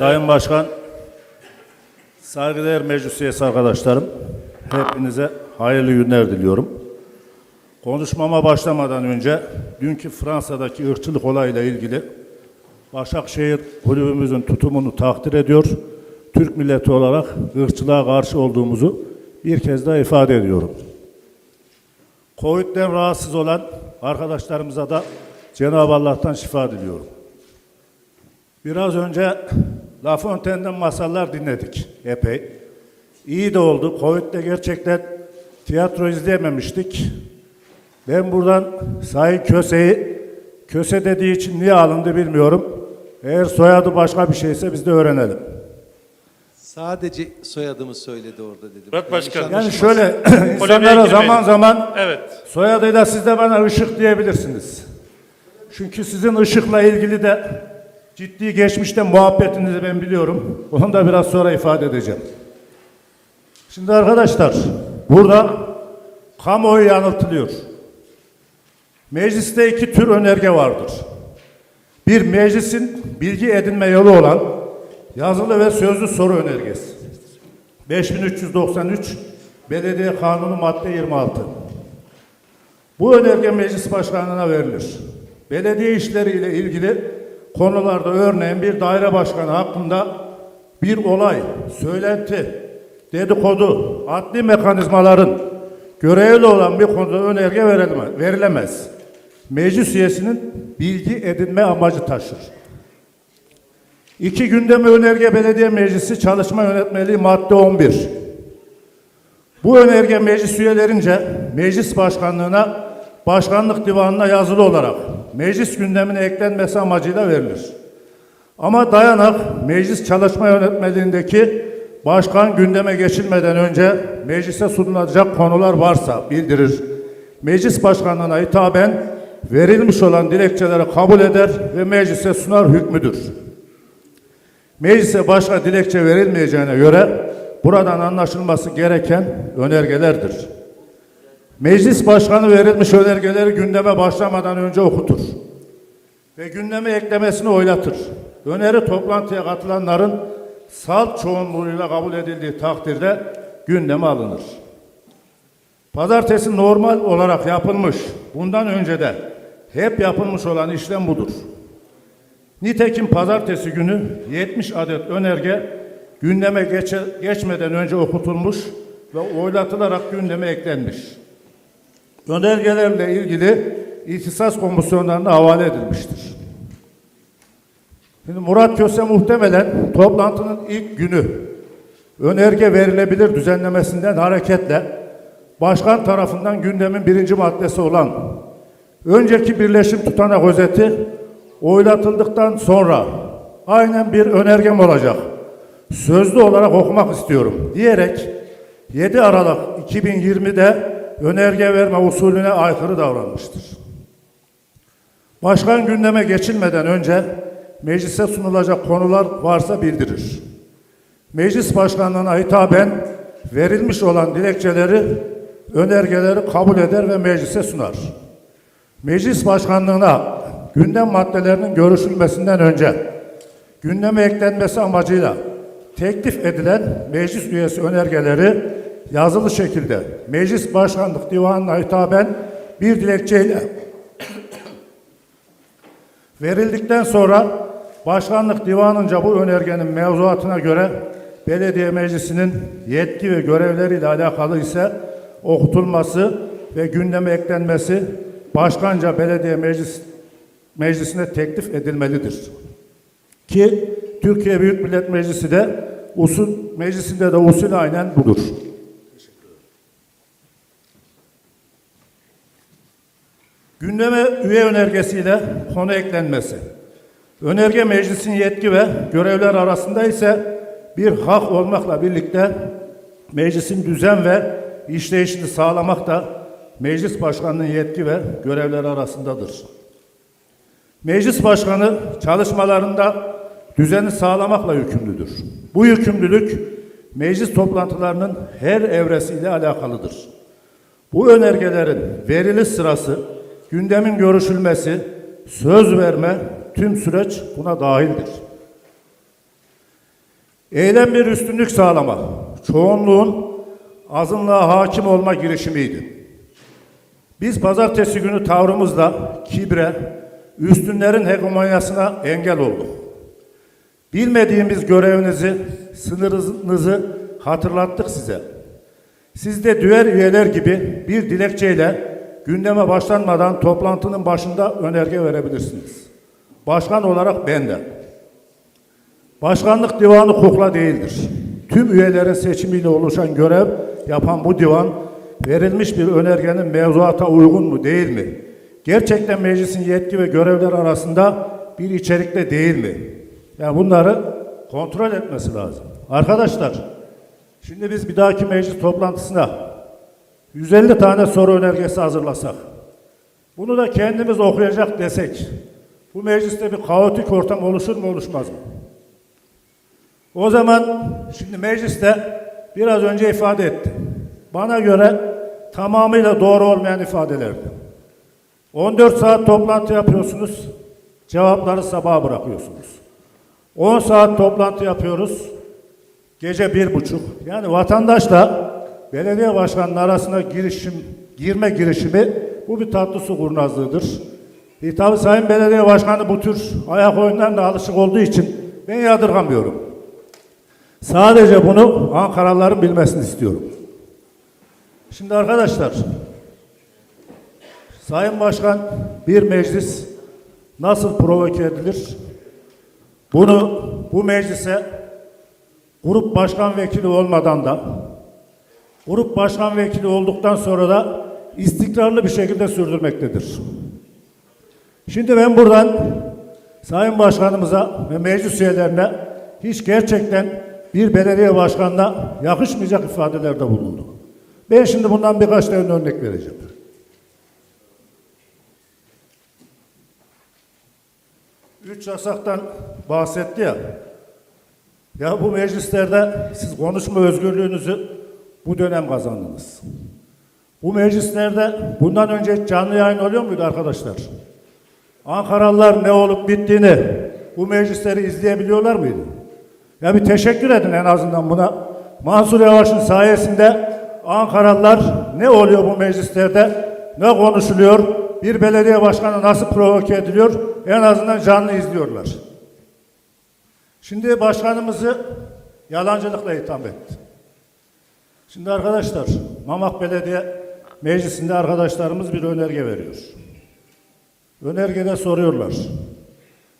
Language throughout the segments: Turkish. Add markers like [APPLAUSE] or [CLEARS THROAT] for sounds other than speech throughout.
Sayın Başkan, saygıdeğer meclis üyesi arkadaşlarım, hepinize hayırlı günler diliyorum. Konuşmama başlamadan önce dünkü Fransa'daki ırkçılık olayıyla ilgili Başakşehir kulübümüzün tutumunu takdir ediyor. Türk milleti olarak ırkçılığa karşı olduğumuzu bir kez daha ifade ediyorum. Covid'den rahatsız olan arkadaşlarımıza da Cenab-ı Allah'tan şifa diliyorum. Biraz önce La Fontaine'den masallar dinledik epey. İyi de oldu. Covid'de gerçekten tiyatro izleyememiştik. Ben buradan Sayın Köse'yi, Köse dediği için niye alındı bilmiyorum. Eğer soyadı başka bir şeyse biz de öğrenelim. Sadece soyadımı söyledi orada dedi. Murat Başkan. Yani şöyle [CLEARS THROAT] insanlara zaman zaman Evet. soyadıyla siz de bana ışık diyebilirsiniz. Çünkü sizin ışıkla ilgili de ciddi geçmişte muhabbetinizi ben biliyorum. Onu da biraz sonra ifade edeceğim. Şimdi arkadaşlar burada kamuoyu yanıltılıyor. Mecliste iki tür önerge vardır. Bir meclisin bilgi edinme yolu olan yazılı ve sözlü soru önergesi. 5393 Belediye Kanunu madde 26. Bu önerge meclis başkanına verilir. Belediye işleriyle ilgili konularda örneğin bir daire başkanı hakkında bir olay, söylenti, dedikodu, adli mekanizmaların görevli olan bir konuda önerge verilemez. Meclis üyesinin bilgi edinme amacı taşır. İki gündeme önerge belediye meclisi çalışma yönetmeliği madde 11. Bu önerge meclis üyelerince meclis başkanlığına, başkanlık divanına yazılı olarak meclis gündemine eklenmesi amacıyla verilir. Ama dayanak meclis çalışma yönetmeliğindeki başkan gündeme geçilmeden önce meclise sunulacak konular varsa bildirir. Meclis başkanlığına hitaben verilmiş olan dilekçeleri kabul eder ve meclise sunar hükmüdür. Meclise başka dilekçe verilmeyeceğine göre buradan anlaşılması gereken önergelerdir. Meclis başkanı verilmiş önergeleri gündeme başlamadan önce okutur ve gündeme eklemesini oylatır. Öneri toplantıya katılanların salt çoğunluğuyla kabul edildiği takdirde gündeme alınır. Pazartesi normal olarak yapılmış, bundan önce de hep yapılmış olan işlem budur. Nitekim pazartesi günü 70 adet önerge gündeme geçe, geçmeden önce okutulmuş ve oylatılarak gündeme eklenmiş. Önergelerle ilgili ihtisas komisyonlarına havale edilmiştir. Şimdi Murat Köse muhtemelen toplantının ilk günü önerge verilebilir düzenlemesinden hareketle başkan tarafından gündemin birinci maddesi olan önceki birleşim tutanak özeti oylatıldıktan sonra aynen bir önergem olacak. Sözlü olarak okumak istiyorum diyerek 7 Aralık 2020'de önerge verme usulüne aykırı davranmıştır. Başkan gündeme geçilmeden önce meclise sunulacak konular varsa bildirir. Meclis başkanlığına hitaben verilmiş olan dilekçeleri, önergeleri kabul eder ve meclise sunar. Meclis başkanlığına gündem maddelerinin görüşülmesinden önce gündeme eklenmesi amacıyla teklif edilen meclis üyesi önergeleri yazılı şekilde meclis başkanlık divanına hitaben bir dilekçeyle verildikten sonra başkanlık divanınca bu önergenin mevzuatına göre belediye meclisinin yetki ve görevleriyle alakalı ise okutulması ve gündeme eklenmesi başkanca belediye meclis meclisine teklif edilmelidir. Ki Türkiye Büyük Millet Meclisi de usul meclisinde de usul aynen budur. Gündeme üye önergesiyle konu eklenmesi. Önerge meclisin yetki ve görevler arasında ise bir hak olmakla birlikte meclisin düzen ve işleyişini sağlamak da meclis başkanının yetki ve görevleri arasındadır. Meclis başkanı çalışmalarında düzeni sağlamakla yükümlüdür. Bu yükümlülük meclis toplantılarının her evresiyle alakalıdır. Bu önergelerin verili sırası, gündemin görüşülmesi, söz verme, tüm süreç buna dahildir. Eylem bir üstünlük sağlama, çoğunluğun azınlığa hakim olma girişimiydi. Biz pazartesi günü tavrımızla kibre, üstünlerin hegemonyasına engel olduk. Bilmediğimiz görevinizi, sınırınızı hatırlattık size. Siz de diğer üyeler gibi bir dilekçeyle gündeme başlanmadan toplantının başında önerge verebilirsiniz. Başkan olarak ben de. Başkanlık divanı kukla değildir. Tüm üyelerin seçimiyle oluşan görev yapan bu divan verilmiş bir önergenin mevzuata uygun mu değil mi? Gerçekten meclisin yetki ve görevler arasında bir içerikte değil mi? Yani bunları kontrol etmesi lazım. Arkadaşlar, şimdi biz bir dahaki meclis toplantısına 150 tane soru önergesi hazırlasak, bunu da kendimiz okuyacak desek, bu mecliste bir kaotik ortam oluşur mu oluşmaz mı? O zaman şimdi mecliste biraz önce ifade etti. Bana göre tamamıyla doğru olmayan ifadelerdi. 14 saat toplantı yapıyorsunuz, cevapları sabaha bırakıyorsunuz. 10 saat toplantı yapıyoruz, gece bir buçuk. Yani vatandaşla belediye başkanının arasında girişim, girme girişimi bu bir tatlı su kurnazlığıdır. E, tabi Sayın Belediye Başkanı bu tür ayak oyunlarına alışık olduğu için ben yadırgamıyorum. Sadece bunu Ankaralıların bilmesini istiyorum. Şimdi arkadaşlar, Sayın Başkan bir meclis nasıl provoke edilir? Bunu bu meclise grup başkan vekili olmadan da grup başkan vekili olduktan sonra da istikrarlı bir şekilde sürdürmektedir. Şimdi ben buradan Sayın Başkanımıza ve meclis üyelerine hiç gerçekten bir belediye başkanına yakışmayacak ifadelerde bulundu. Ben şimdi bundan birkaç tane örnek vereceğim. Üç yasaktan bahsetti ya. Ya bu meclislerde siz konuşma özgürlüğünüzü bu dönem kazandınız. Bu meclislerde bundan önce canlı yayın oluyor muydu arkadaşlar? Ankaralılar ne olup bittiğini bu meclisleri izleyebiliyorlar mıydı? Ya bir teşekkür edin en azından buna. Mansur Yavaş'ın sayesinde Ankaralılar ne oluyor bu meclislerde, ne konuşuluyor, bir belediye başkanı nasıl provoke ediliyor, en azından canlı izliyorlar. Şimdi başkanımızı yalancılıkla itham etti. Şimdi arkadaşlar, Mamak Belediye Meclisi'nde arkadaşlarımız bir önerge veriyor. Önergede soruyorlar.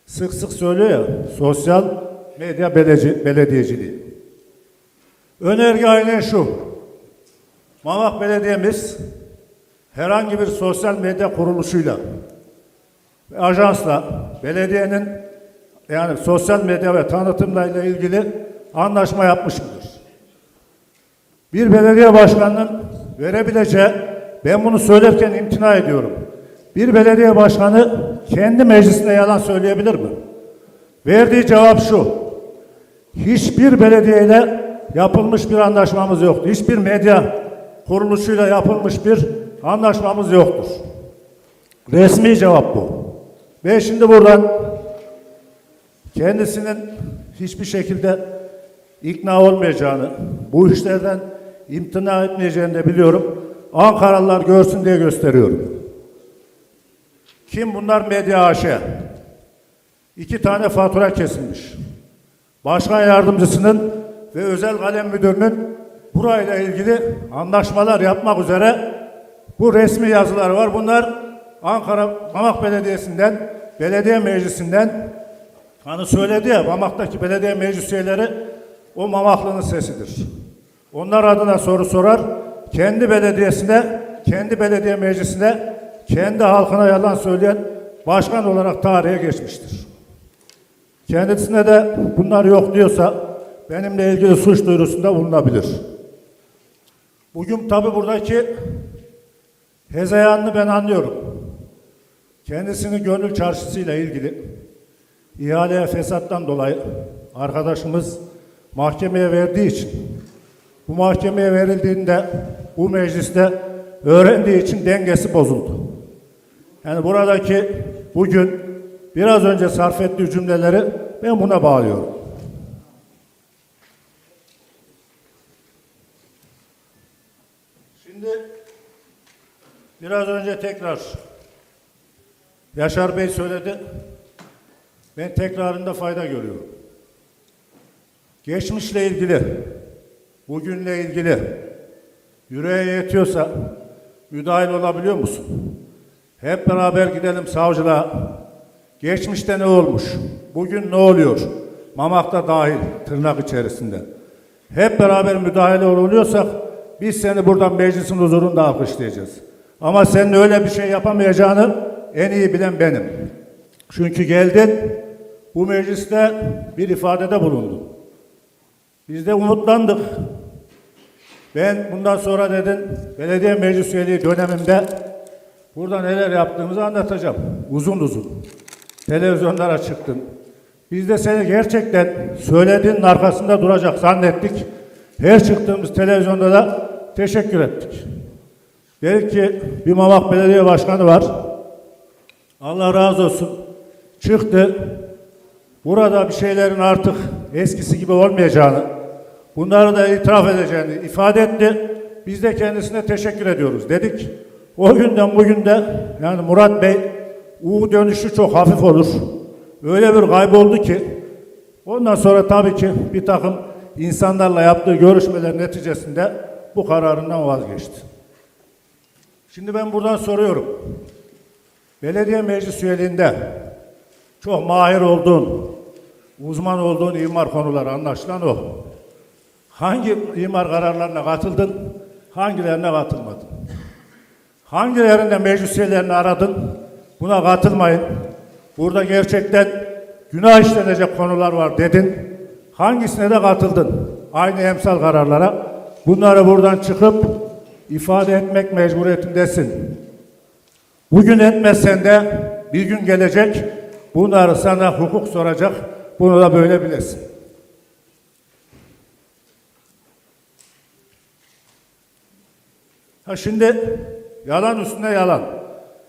Sık sık söylüyor ya, sosyal medya belediye, belediyeciliği. Önerge aynen şu. Mamak Belediye'miz herhangi bir sosyal medya kuruluşuyla ve ajansla belediyenin yani sosyal medya ve tanıtımla ilgili anlaşma yapmış mıdır? Bir belediye başkanının verebileceği, ben bunu söylerken imtina ediyorum. Bir belediye başkanı kendi meclisinde yalan söyleyebilir mi? Verdiği cevap şu. Hiçbir belediyeyle yapılmış bir anlaşmamız yoktur. Hiçbir medya kuruluşuyla yapılmış bir anlaşmamız yoktur. Resmi cevap bu. Ve şimdi buradan kendisinin hiçbir şekilde ikna olmayacağını, bu işlerden imtina etmeyeceğini de biliyorum. Ankaralılar görsün diye gösteriyorum. Kim bunlar? Medya AŞ. İki tane fatura kesilmiş. Başkan yardımcısının ve özel kalem müdürünün burayla ilgili anlaşmalar yapmak üzere bu resmi yazılar var. Bunlar Ankara Mamak Belediyesi'nden, belediye meclisinden hani söyledi ya Mamak'taki belediye meclis üyeleri o Mamaklı'nın sesidir. Onlar adına soru sorar. Kendi belediyesine, kendi belediye meclisine, kendi halkına yalan söyleyen başkan olarak tarihe geçmiştir. Kendisine de bunlar yok diyorsa benimle ilgili suç duyurusunda bulunabilir. Bugün tabi buradaki hezeyanını ben anlıyorum. Kendisini gönül çarşısıyla ilgili ihaleye fesattan dolayı arkadaşımız mahkemeye verdiği için bu mahkemeye verildiğinde bu mecliste öğrendiği için dengesi bozuldu. Yani buradaki bugün biraz önce sarf ettiği cümleleri ben buna bağlıyorum. Şimdi biraz önce tekrar Yaşar Bey söyledi. Ben tekrarında fayda görüyorum. Geçmişle ilgili bugünle ilgili yüreğe yetiyorsa müdahil olabiliyor musun? Hep beraber gidelim savcılığa. Geçmişte ne olmuş? Bugün ne oluyor? Mamak'ta dahil tırnak içerisinde. Hep beraber müdahale oluyorsak biz seni buradan meclisin huzurunda alkışlayacağız. Ama senin öyle bir şey yapamayacağını en iyi bilen benim. Çünkü geldin bu mecliste bir ifadede bulundun. Biz de umutlandık. Ben bundan sonra dedin belediye meclis üyeliği dönemimde burada neler yaptığımızı anlatacağım. Uzun uzun. Televizyonlara çıktın. Biz de seni gerçekten söylediğinin arkasında duracak zannettik. Her çıktığımız televizyonda da teşekkür ettik. Dedik ki bir Mamak Belediye Başkanı var. Allah razı olsun. Çıktı. Burada bir şeylerin artık eskisi gibi olmayacağını, bunları da itiraf edeceğini ifade etti. Biz de kendisine teşekkür ediyoruz dedik. O günden bugün de yani Murat Bey U dönüşü çok hafif olur. Öyle bir kayboldu ki ondan sonra tabii ki bir takım insanlarla yaptığı görüşmeler neticesinde bu kararından vazgeçti. Şimdi ben buradan soruyorum. Belediye meclis üyeliğinde çok mahir olduğun, uzman olduğun imar konuları anlaşılan o. Hangi imar kararlarına katıldın, hangilerine katılmadın? Hangilerinde meclis üyelerini aradın, buna katılmayın. Burada gerçekten günah işlenecek konular var dedin. Hangisine de katıldın? Aynı emsal kararlara. Bunları buradan çıkıp ifade etmek mecburiyetindesin. Bugün etmezsen de bir gün gelecek, bunları sana hukuk soracak, bunu da böyle bilesin. Ha şimdi yalan üstüne yalan.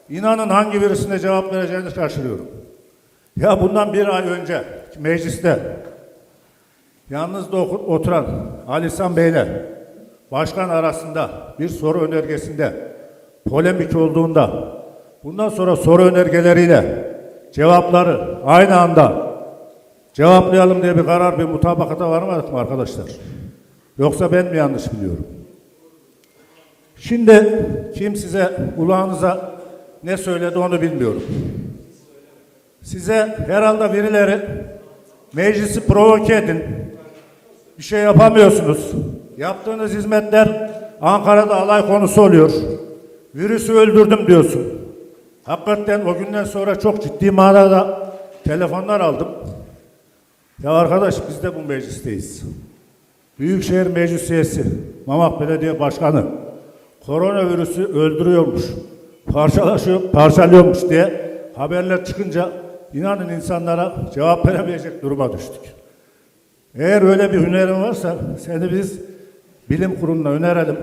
İnanın hangi birisine cevap vereceğini şaşırıyorum. Ya bundan bir ay önce mecliste yalnız da oturan Alisan Bey'le başkan arasında bir soru önergesinde polemik olduğunda bundan sonra soru önergeleriyle cevapları aynı anda cevaplayalım diye bir karar bir mutabakata varmadık mı arkadaşlar? Yoksa ben mi yanlış biliyorum? Şimdi kim size kulağınıza ne söyledi onu bilmiyorum. Size herhalde birileri meclisi provoke edin. Bir şey yapamıyorsunuz. Yaptığınız hizmetler Ankara'da alay konusu oluyor. Virüsü öldürdüm diyorsun. Hakikaten o günden sonra çok ciddi manada telefonlar aldım. Ya arkadaş biz de bu meclisteyiz. Büyükşehir Meclis Üyesi, Mamak Belediye Başkanı koronavirüsü öldürüyormuş, parçalaşıyor, parçalıyormuş diye haberler çıkınca inanın insanlara cevap veremeyecek duruma düştük. Eğer öyle bir hünerin varsa seni biz bilim kuruluna önerelim.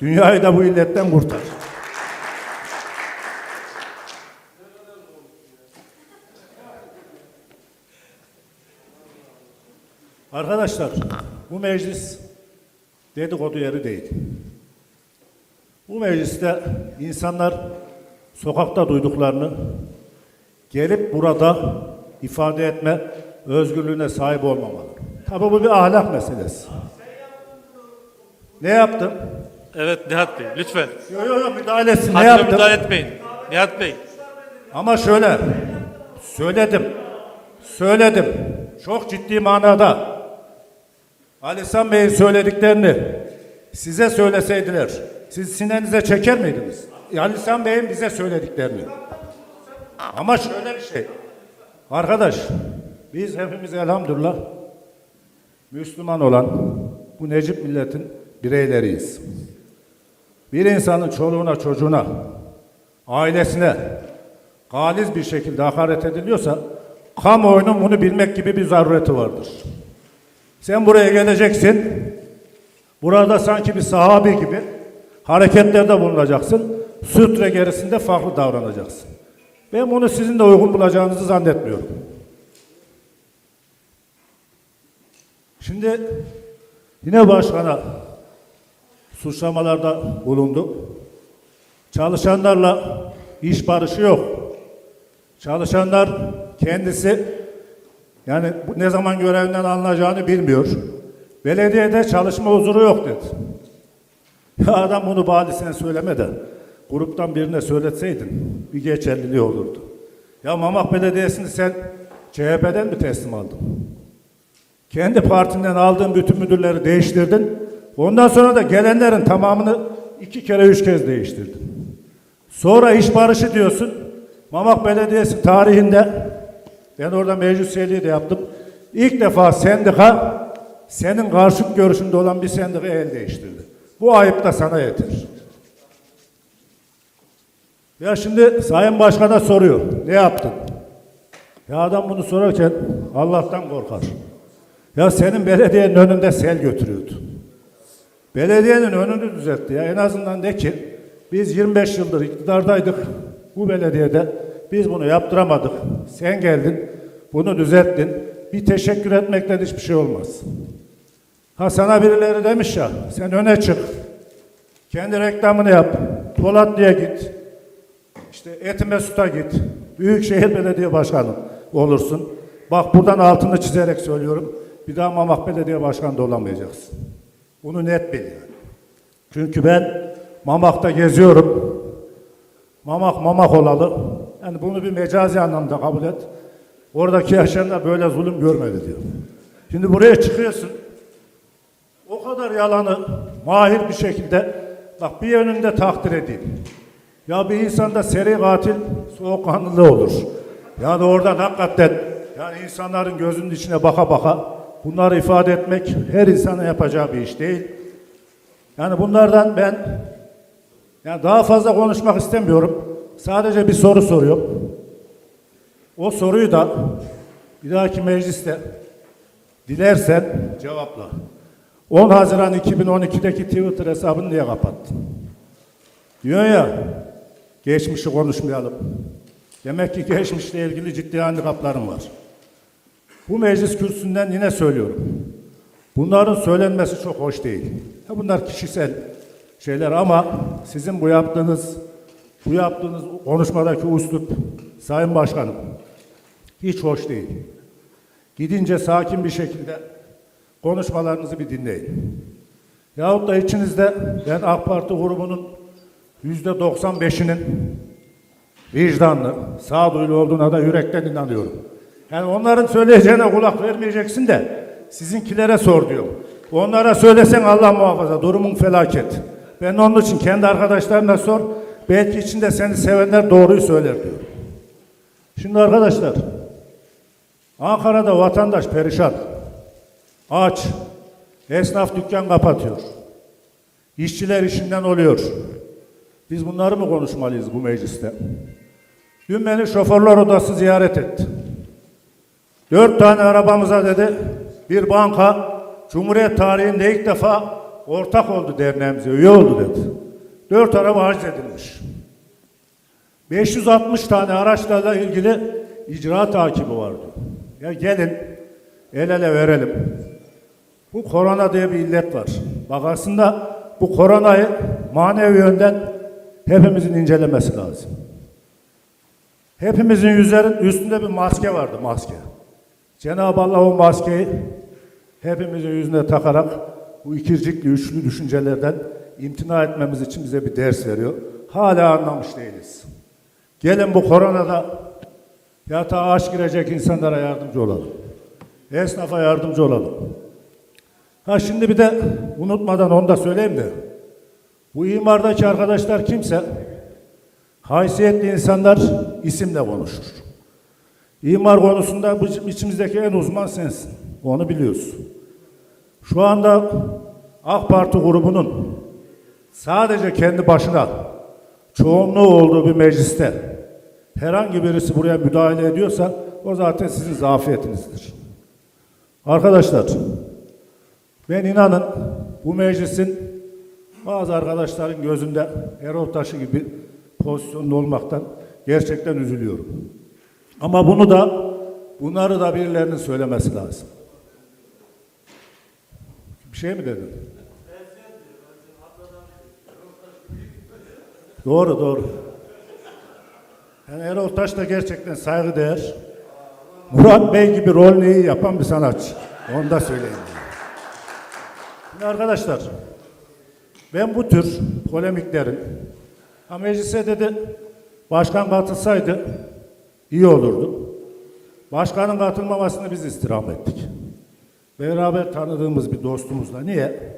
Dünyayı da bu illetten kurtar. Arkadaşlar bu meclis dedikodu yeri değil. Bu mecliste insanlar sokakta duyduklarını gelip burada ifade etme özgürlüğüne sahip olmamalı. Tabii bu bir ahlak meselesi. Ne yaptım? Evet Nihat Bey lütfen. Yok yok yok müdahalesi ne Haddime yaptım? müdahale etmeyin. Nihat Bey. Ama şöyle söyledim. Söyledim. Çok ciddi manada Ali Bey'in söylediklerini size söyleseydiler siz sinenize çeker miydiniz? Ali Bey'in bize söylediklerini. Ama şöyle bir şey. Arkadaş biz hepimiz elhamdülillah Müslüman olan bu Necip milletin bireyleriyiz. Bir insanın çoluğuna çocuğuna ailesine galiz bir şekilde hakaret ediliyorsa kamuoyunun bunu bilmek gibi bir zarureti vardır. Sen buraya geleceksin. Burada sanki bir sahabi gibi hareketlerde bulunacaksın. Sütre gerisinde farklı davranacaksın. Ben bunu sizin de uygun bulacağınızı zannetmiyorum. Şimdi yine başkana suçlamalarda bulundu. Çalışanlarla iş barışı yok. Çalışanlar kendisi yani ne zaman görevinden alınacağını bilmiyor. Belediyede çalışma huzuru yok dedi. Ya adam bunu bari sen söyleme de gruptan birine söyletseydin bir geçerliliği olurdu. Ya Mamak Belediyesi'ni sen CHP'den mi teslim aldın? Kendi partinden aldığın bütün müdürleri değiştirdin. Ondan sonra da gelenlerin tamamını iki kere üç kez değiştirdin. Sonra iş barışı diyorsun. Mamak Belediyesi tarihinde ben orada meclis üyeliği de yaptım. İlk defa sendika senin karşıt görüşünde olan bir sendika el değiştirdi. Bu ayıp da sana yeter. Ya şimdi Sayın Başkan'a soruyor. Ne yaptın? Ya adam bunu sorarken Allah'tan korkar. Ya senin belediyenin önünde sel götürüyordu. Belediyenin önünü düzeltti ya. En azından de ki biz 25 yıldır iktidardaydık. Bu belediyede biz bunu yaptıramadık. Sen geldin, bunu düzelttin. Bir teşekkür etmekten hiçbir şey olmaz. Ha sana birileri demiş ya, sen öne çık. Kendi reklamını yap. Polatlı'ya git. İşte Etime Süt'a git. Büyükşehir Belediye Başkanı olursun. Bak buradan altını çizerek söylüyorum. Bir daha Mamak Belediye Başkanı da olamayacaksın. Bunu net bil yani. Çünkü ben Mamak'ta geziyorum. Mamak mamak olalı. Yani bunu bir mecazi anlamda kabul et. Oradaki yaşayanlar böyle zulüm görmedi diyor. Şimdi buraya çıkıyorsun. O kadar yalanı mahir bir şekilde bak bir yönünde takdir edeyim. Ya bir insanda seri katil soğukkanlılığı olur. Yani oradan hakikaten yani insanların gözünün içine baka baka bunları ifade etmek her insanın yapacağı bir iş değil. Yani bunlardan ben yani daha fazla konuşmak istemiyorum. Sadece bir soru soruyorum. O soruyu da bir dahaki mecliste dilersen cevapla. 10 Haziran 2012'deki Twitter hesabını niye kapattın? Diyor ya, geçmişi konuşmayalım. Demek ki geçmişle ilgili ciddi handikaplarım var. Bu meclis kürsüsünden yine söylüyorum. Bunların söylenmesi çok hoş değil. Ha bunlar kişisel şeyler ama sizin bu yaptığınız bu yaptığınız konuşmadaki üslup Sayın Başkanım hiç hoş değil. Gidince sakin bir şekilde konuşmalarınızı bir dinleyin. Yahut da içinizde ben AK Parti grubunun yüzde 95'inin vicdanlı, sağduyulu olduğuna da yürekten inanıyorum. Yani onların söyleyeceğine kulak vermeyeceksin de sizinkilere sor diyor. Onlara söylesen Allah muhafaza durumun felaket. Ben onun için kendi arkadaşlarına sor. Belki içinde seni sevenler doğruyu söyler diyor. Şimdi arkadaşlar Ankara'da vatandaş perişan. Aç. Esnaf dükkan kapatıyor. İşçiler işinden oluyor. Biz bunları mı konuşmalıyız bu mecliste? Dün beni şoförler odası ziyaret etti. Dört tane arabamıza dedi bir banka Cumhuriyet tarihinde ilk defa ortak oldu derneğimize, üye oldu dedi. Dört araba harc edilmiş. 560 tane araçlarla ilgili icra takibi vardı. Ya gelin el ele verelim. Bu korona diye bir illet var. Bak aslında bu koronayı manevi yönden hepimizin incelemesi lazım. Hepimizin yüzlerin üstünde bir maske vardı maske. Cenab-ı Allah o maskeyi hepimizin yüzüne takarak bu ikircikli üçlü düşüncelerden imtina etmemiz için bize bir ders veriyor. Hala anlamış değiliz. Gelin bu koronada yatağa aç girecek insanlara yardımcı olalım. Esnafa yardımcı olalım. Ha şimdi bir de unutmadan onu da söyleyeyim de bu imardaki arkadaşlar kimse haysiyetli insanlar isimle konuşur. İmar konusunda içimizdeki en uzman sensin. Onu biliyorsun. Şu anda AK Parti grubunun sadece kendi başına çoğunluğu olduğu bir mecliste herhangi birisi buraya müdahale ediyorsa o zaten sizin zafiyetinizdir. Arkadaşlar ben inanın bu meclisin bazı arkadaşların gözünde Erol Taşı gibi pozisyonda olmaktan gerçekten üzülüyorum. Ama bunu da bunları da birilerinin söylemesi lazım. Bir şey mi dedin? Doğru doğru. Yani Erol Taş da gerçekten saygıdeğer. Murat Bey gibi rol neyi yapan bir sanatçı. Onu da söyleyeyim. Şimdi arkadaşlar, ben bu tür polemiklerin, ha meclise dedi, başkan katılsaydı iyi olurdu. Başkanın katılmamasını biz istirham ettik. Beraber tanıdığımız bir dostumuzla. Niye?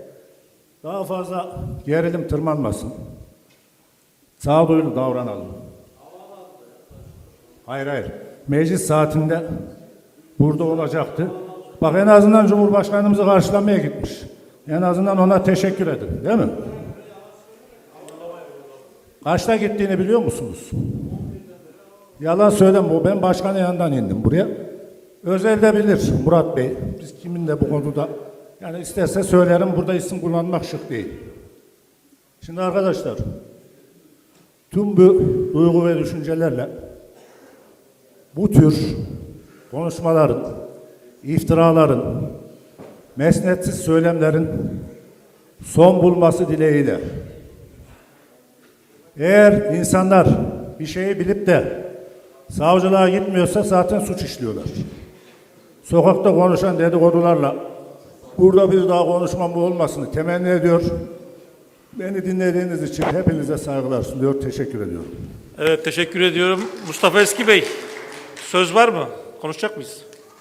Daha fazla gerilim tırmanmasın. Sağduyulu davranalım. Hayır hayır. Meclis saatinde burada olacaktı. Bak en azından Cumhurbaşkanımızı karşılamaya gitmiş. En azından ona teşekkür edin. Değil mi? Kaçta gittiğini biliyor musunuz? Yalan söyleme. Ben başkanın yanından indim buraya. Özelde bilir Murat Bey. Biz kimin de bu konuda yani isterse söylerim burada isim kullanmak şık değil. Şimdi arkadaşlar tüm bu duygu ve düşüncelerle bu tür konuşmaların, iftiraların, mesnetsiz söylemlerin son bulması dileğiyle eğer insanlar bir şeyi bilip de savcılığa gitmiyorsa zaten suç işliyorlar. Sokakta konuşan dedikodularla burada bir daha konuşmam olmasını temenni ediyor. Beni dinlediğiniz için hepinize saygılar sunuyor. Teşekkür ediyorum. Evet teşekkür ediyorum. Mustafa Eski Bey söz var mı? Konuşacak mıyız?